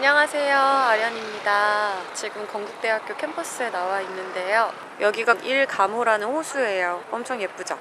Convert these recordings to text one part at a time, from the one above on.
안녕하세요. 아련입니다. 지금 건국대학교 캠퍼스에 나와 있는데요. 여기가 일가모라는 호수예요. 엄청 예쁘죠?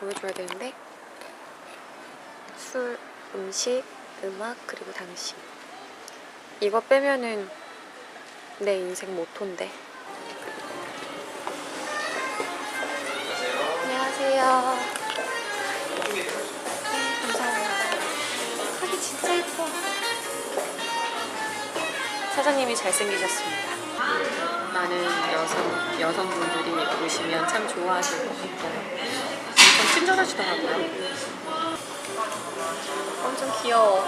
보여줘야 되는데 술, 음식, 음악 그리고 당신. 이거 빼면은 내 인생 모토인데. 안녕하세요. 네, 감사합니다. 하기 진짜 예뻐. 사장님이 잘생기셨습니다. 많은 여성, 여성분들이 보시면 참 좋아하실 것 같아요 엄청 친절하시더라고요. 엄청 귀여워.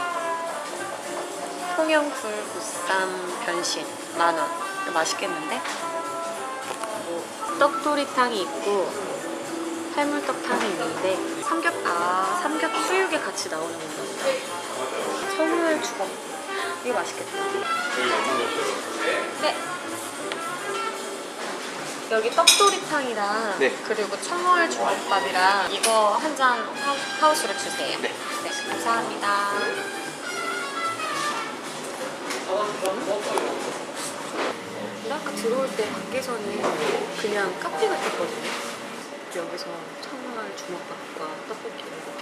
통영굴 보쌈 변신 만원. 맛있겠는데? 뭐 떡도리탕이 있고 해물떡탕이 있는데 삼겹 아 삼겹 수육에 같이 나오는 건가? 청물 주걱. 이거 맛있겠다. 네. 여기 떡도리탕이랑 네. 그리고 청월 주먹밥이랑 이거 한 잔 하우스로 주세요. 네. 감사합니다. 아까 들어올 때 밖에서는 그냥 카페 같았거든요. 여기서 청월 주먹밥과 떡볶이를 먹게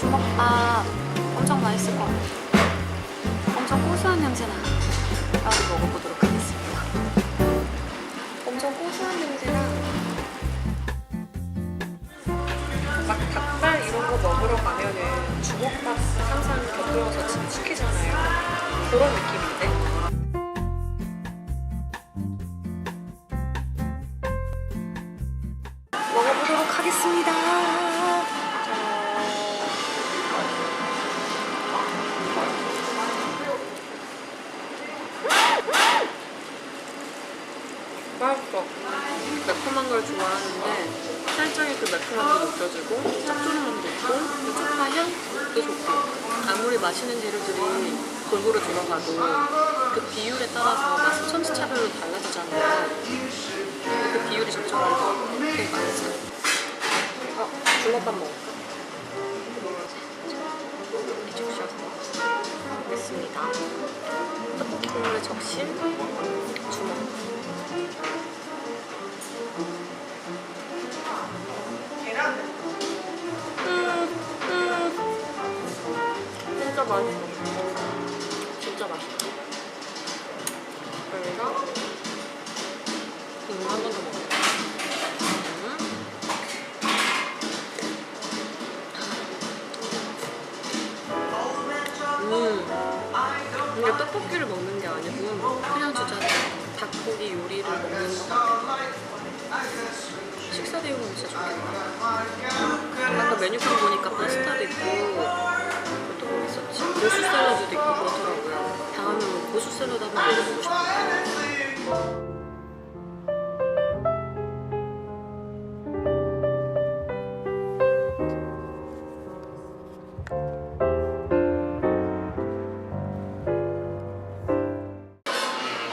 주먹밥 엄청 맛있을 것 같아요. 엄청 고소한 냄새 나요. 바로 먹어보도록 하겠습니다. 엄청 고소한 냄새나 막 닭발 이런 거 먹으러 가면은 주먹밥 항상 곁들여서 지- 시키잖아요. 그런 느낌인 맛있어. 매콤한 걸 좋아하는데 살짝의 그 매콤함도 느껴지고 짭조름함도 있고 그 쪽파 향도 좋고 아무리 맛있는 재료들이 골고루 들어가도 그 비율에 따라서 맛은 천지차별로 달라지잖아요. 그 비율이 적절한 거 되게 맛있어요. 어, 주먹밥 먹을까? 이쪽 셔서 됐습니다. 떡볶이 국물에 적신 주먹. 진짜 맛있어. 그래서 이거 한 번 더 먹어. 음. 이게 떡볶이를 먹는 게 아니고 그냥 진짜 닭고기 요리를 먹는. 식사 대용은 진짜 좋겠다. 아까 메뉴판 보니까 파스타도 있고? 고수 샐러드도 있고 그렇더라고요. 다음에 고수 샐러드 한번 먹어보고 싶어요.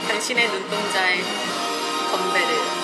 당신의 눈동자에 건배를